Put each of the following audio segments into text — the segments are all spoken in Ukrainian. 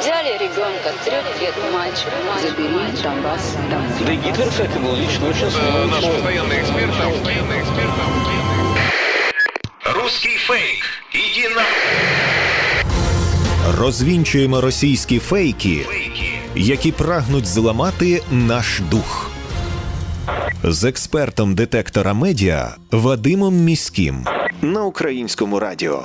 Взяли ребенка, трех лет мальчик, мальчик, Забери мальчик. Донбасс домой. Да и Гитлер, кстати, был лично очень Э, смелый Наш человек. постоянный эксперт, наш постоянный эксперт. Русский фейк. Иди на... Розвінчуємо російські фейки, які прагнуть зламати наш дух. З експертом детектора медіа Вадимом Міським на українському радіо.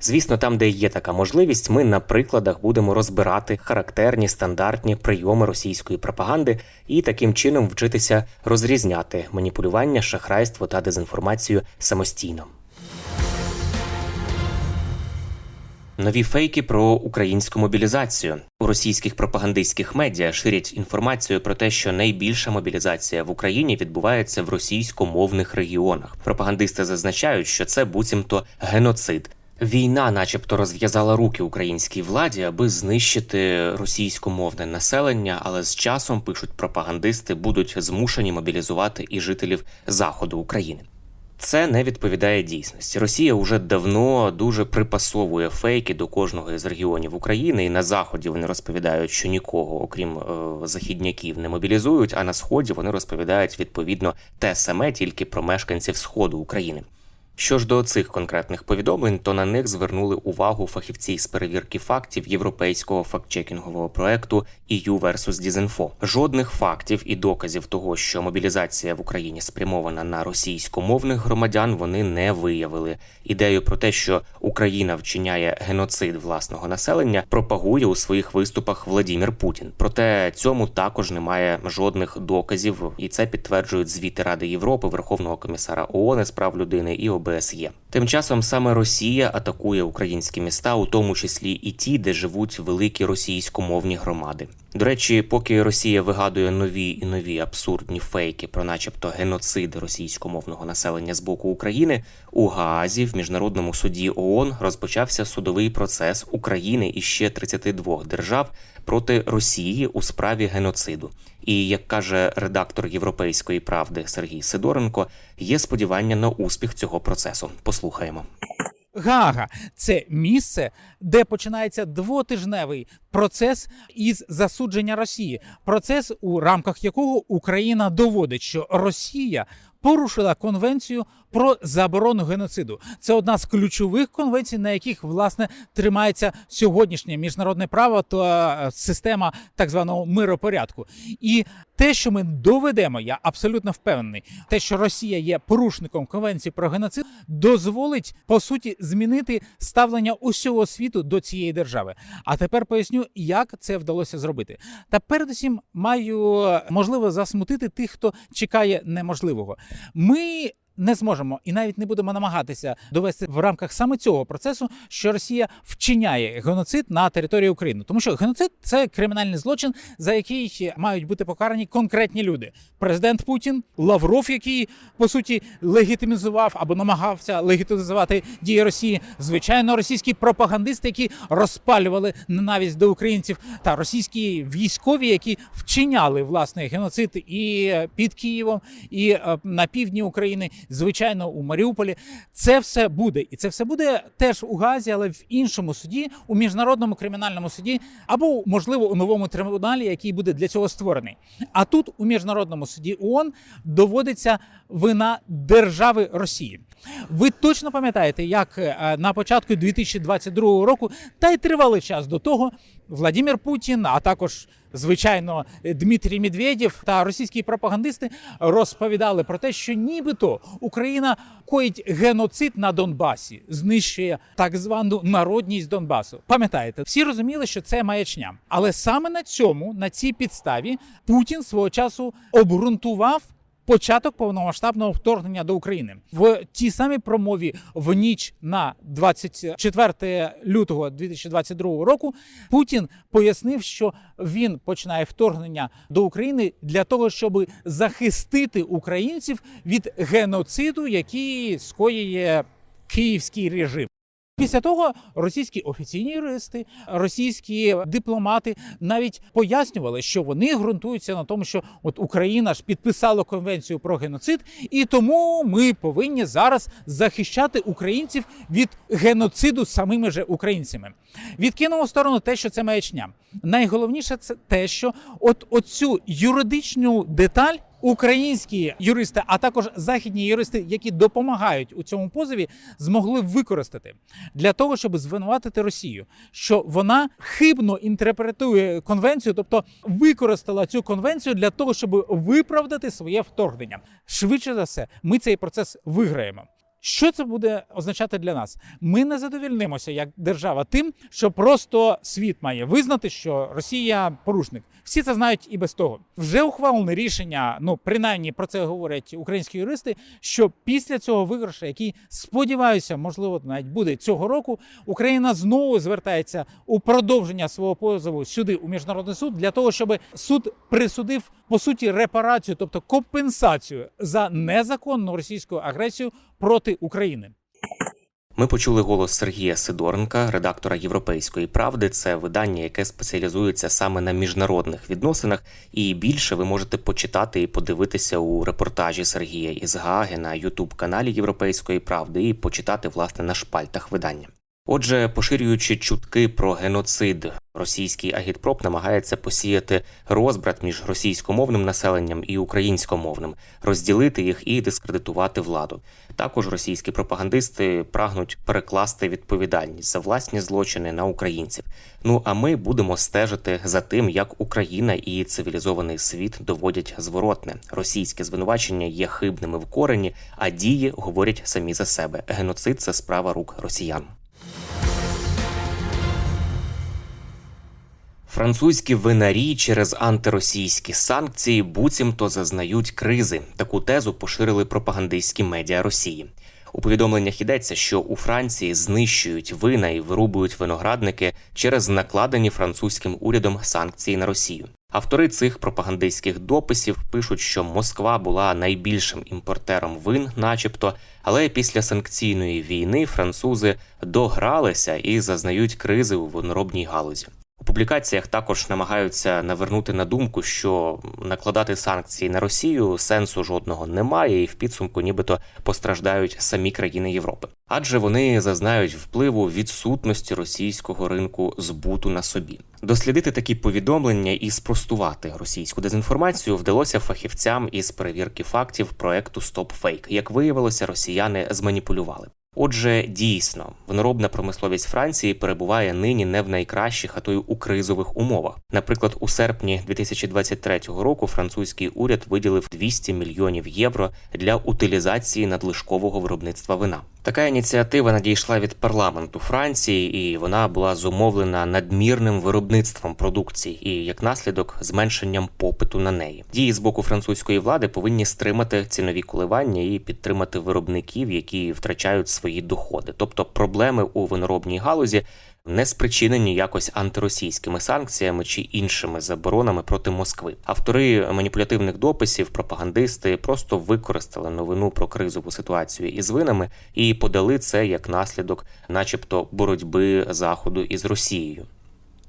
Звісно, там, де є така можливість, ми на прикладах будемо розбирати характерні стандартні прийоми російської пропаганди і таким чином вчитися розрізняти маніпулювання, шахрайство та дезінформацію самостійно. Нові фейки про українську мобілізацію у російських пропагандистських медіа ширять інформацію про те, що найбільша мобілізація в Україні відбувається в російськомовних регіонах. Пропагандисти зазначають, що це буцімто геноцид. Війна, начебто, розв'язала руки українській владі, аби знищити російськомовне населення, але з часом пишуть пропагандисти будуть змушені мобілізувати і жителів заходу України. Це не відповідає дійсності. Росія вже давно дуже припасовує фейки до кожного із регіонів України, і на заході вони розповідають, що нікого, окрім е, західняків, не мобілізують. А на сході вони розповідають відповідно те саме, тільки про мешканців сходу України. Що ж до цих конкретних повідомлень, то на них звернули увагу фахівці з перевірки фактів європейського фактчекінгового проекту EU vs. Disinfo. Жодних фактів і доказів того, що мобілізація в Україні спрямована на російськомовних громадян, вони не виявили. Ідею про те, що Україна вчиняє геноцид власного населення, пропагує у своїх виступах Владімір Путін. Проте цьому також немає жодних доказів, і це підтверджують звіти Ради Європи, Верховного комісара ООН з прав людини і ОБСЄ. Тим часом саме Росія атакує українські міста, у тому числі і ті, де живуть великі російськомовні громади. До речі, поки Росія вигадує нові і нові абсурдні фейки про, начебто, геноцид російськомовного населення з боку України, у Гаазі в міжнародному суді ООН розпочався судовий процес України і ще 32 держав проти Росії у справі геноциду. І як каже редактор Європейської правди Сергій Сидоренко, є сподівання на успіх цього процесу. Послухаємо. Гага це місце, де починається двотижневий процес із засудження Росії. Процес, у рамках якого Україна доводить, що Росія порушила конвенцію про заборону геноциду. Це одна з ключових конвенцій, на яких власне тримається сьогоднішнє міжнародне право та е, система так званого миропорядку. І те, що ми доведемо, я абсолютно впевнений, те, що Росія є порушником конвенції про геноцид, дозволить по суті змінити ставлення усього світу до цієї держави. А тепер поясню, як це вдалося зробити. Та передусім маю е, можливо засмутити тих, хто чекає неможливого. Ми. Не зможемо і навіть не будемо намагатися довести в рамках саме цього процесу, що Росія вчиняє геноцид на території України, тому що геноцид це кримінальний злочин, за який мають бути покарані конкретні люди. Президент Путін, Лавров, який по суті легітимізував або намагався легітимізувати дії Росії, звичайно, російські пропагандисти, які розпалювали ненависть до українців, та російські військові, які вчиняли власне геноцид і під Києвом, і е, на півдні України, звичайно, у Маріуполі. Це все буде, і це все буде теж у Газі, але в іншому суді, у міжнародному кримінальному суді, або можливо у новому трибуналі, який буде для цього створений. А тут у міжнародному суді ООН доводиться вина держави Росії. Ви точно пам'ятаєте, як е, на початку 2022 року, та й тривалий час до того, Владимир Путін, а також звичайно Дмитрій Медведєв та російські пропагандисти розповідали про те, що нібито Україна коїть геноцид на Донбасі, знищує так звану народність Донбасу. Пам'ятаєте, всі розуміли, що це маячня, але саме на цьому, на цій підставі, Путін свого часу обґрунтував початок повномасштабного вторгнення до України в тій самій промові в ніч на 24 лютого 2022 року. Путін пояснив, що він починає вторгнення до України для того, щоб захистити українців від геноциду, який скоює київський режим. Після того російські офіційні юристи, російські дипломати навіть пояснювали, що вони ґрунтуються на тому, що от Україна ж підписала конвенцію про геноцид, і тому ми повинні зараз захищати українців від геноциду самими же українцями. Відкинемо в сторону те, що це маячня. Найголовніше це те, що от оцю юридичну деталь. Українські юристи, а також західні юристи, які допомагають у цьому позові, змогли використати для того, щоб звинуватити Росію, що вона хибно інтерпретує конвенцію, тобто використала цю конвенцію для того, щоб виправдати своє вторгнення. Швидше за все, ми цей процес виграємо. Що це буде означати для нас? Ми не задовільнимося як держава тим, що просто світ має визнати, що Росія порушник. Всі це знають і без того. Вже ухвалене рішення. Ну принаймні про це говорять українські юристи. Що після цього виграшу, який сподіваюся, можливо, навіть буде цього року, Україна знову звертається у продовження свого позову сюди у міжнародний суд для того, щоб суд присудив по суті репарацію, тобто компенсацію за незаконну російську агресію проти України. Ми почули голос Сергія Сидоренка, редактора Європейської правди. Це видання, яке спеціалізується саме на міжнародних відносинах. І більше ви можете почитати і подивитися у репортажі Сергія із Гааги на Ютуб каналі Європейської правди і почитати власне на шпальтах видання. Отже, поширюючи чутки про геноцид, російський агітпроп намагається посіяти розбрат між російськомовним населенням і українськомовним, розділити їх і дискредитувати владу. Також російські пропагандисти прагнуть перекласти відповідальність за власні злочини на українців. Ну а ми будемо стежити за тим, як Україна і цивілізований світ доводять зворотне. Російське звинувачення є хибними в корені, а дії говорять самі за себе. Геноцид це справа рук росіян. Французькі винарі через антиросійські санкції буцімто зазнають кризи. Таку тезу поширили пропагандистські медіа Росії. У повідомленнях йдеться, що у Франції знищують вина і вирубують виноградники через накладені французьким урядом санкції на Росію. Автори цих пропагандистських дописів пишуть, що Москва була найбільшим імпортером вин, начебто, але після санкційної війни французи догралися і зазнають кризи у виноробній галузі. Публікаціях також намагаються навернути на думку, що накладати санкції на Росію сенсу жодного немає, і в підсумку нібито постраждають самі країни Європи, адже вони зазнають впливу відсутності російського ринку збуту на собі. Дослідити такі повідомлення і спростувати російську дезінформацію вдалося фахівцям із перевірки фактів проекту StopFake. Як виявилося, росіяни зманіпулювали. Отже, дійсно, виноробна промисловість Франції перебуває нині не в найкращих, а то й у кризових умовах. Наприклад, у серпні 2023 року французький уряд виділив 200 мільйонів євро для утилізації надлишкового виробництва вина. Така ініціатива надійшла від парламенту Франції, і вона була зумовлена надмірним виробництвом продукції і як наслідок зменшенням попиту на неї. Дії з боку французької влади повинні стримати цінові коливання і підтримати виробників, які втрачають свої доходи. Тобто проблеми у виноробній галузі не спричинені якось антиросійськими санкціями чи іншими заборонами проти Москви. Автори маніпулятивних дописів, пропагандисти просто використали новину про кризову ситуацію із винами і подали це як наслідок, начебто, боротьби заходу із Росією.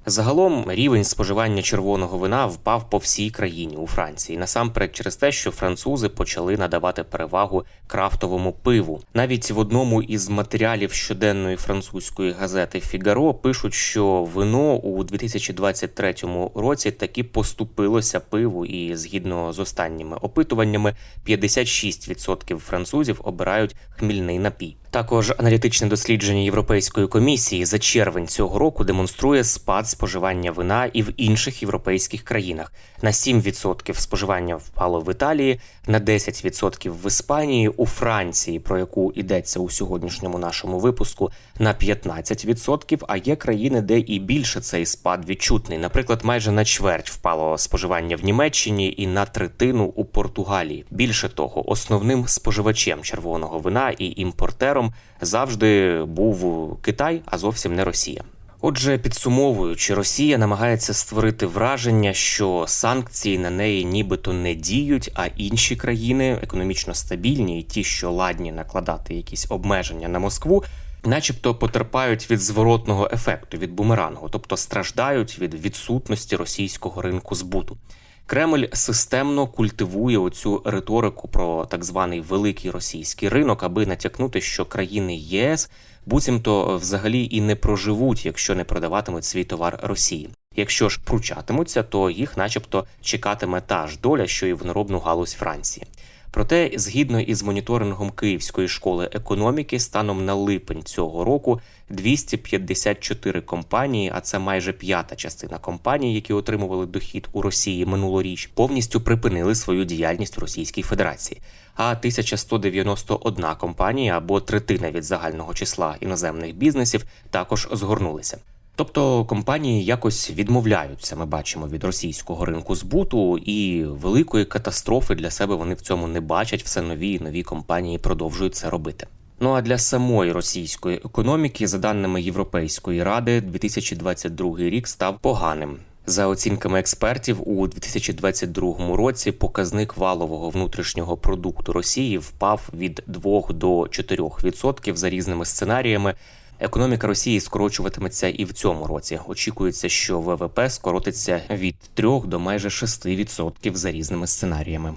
Загалом рівень споживання червоного вина впав по всій країні у Франції, насамперед через те, що французи почали надавати перевагу крафтовому пиву. Навіть в одному із матеріалів щоденної французької газети Фігаро пишуть, що вино у 2023 році таки поступилося пиву, і згідно з останніми опитуваннями, 56% французів обирають хмільний напій. Також аналітичне дослідження Європейської комісії за червень цього року демонструє спад споживання вина і в інших європейських країнах. На 7% споживання впало в Італії, на 10% в Іспанії, у Франції, про яку йдеться у сьогоднішньому нашому випуску, на 15%, А є країни, де і більше цей спад відчутний. Наприклад, майже на чверть впало споживання в Німеччині і на третину у Португалії. Більше того, основним споживачем червоного вина і імпортером завжди був Китай, а зовсім не Росія. Отже, підсумовуючи, Росія намагається створити враження, що санкції на неї нібито не діють, а інші країни економічно стабільні і ті, що ладні накладати якісь обмеження на Москву, начебто потерпають від зворотного ефекту, від бумерангу, тобто страждають від відсутності російського ринку збуту. Кремль системно культивує оцю риторику про так званий великий російський ринок, аби натякнути, що країни ЄС буцімто взагалі і не проживуть, якщо не продаватимуть свій товар Росії. Якщо ж пручатимуться, то їх, начебто, чекатиме та ж доля, що і виноробну галузь Франції. Проте, згідно із моніторингом Київської школи економіки, станом на липень цього року 254 компанії, а це майже п'ята частина компаній, які отримували дохід у Росії минулоріч, повністю припинили свою діяльність в Російській Федерації. А 1191 компанія або третина від загального числа іноземних бізнесів також згорнулися. Тобто компанії якось відмовляються, ми бачимо від російського ринку збуту, і великої катастрофи для себе вони в цьому не бачать. Все нові і нові компанії продовжують це робити. Ну а для самої російської економіки, за даними Європейської ради, 2022 рік став поганим. За оцінками експертів, у 2022 році показник валового внутрішнього продукту Росії впав від 2 до 4% за різними сценаріями. Економіка Росії скорочуватиметься і в цьому році. Очікується, що ВВП скоротиться від 3 до майже 6% за різними сценаріями.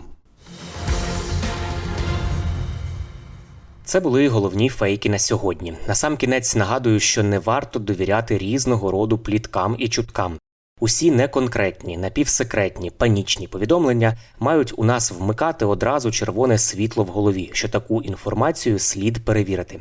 Це були головні фейки на сьогодні. Насамкінець нагадую, що не варто довіряти різного роду пліткам і чуткам. Усі неконкретні, напівсекретні, панічні повідомлення мають у нас вмикати одразу червоне світло в голові, що таку інформацію слід перевірити.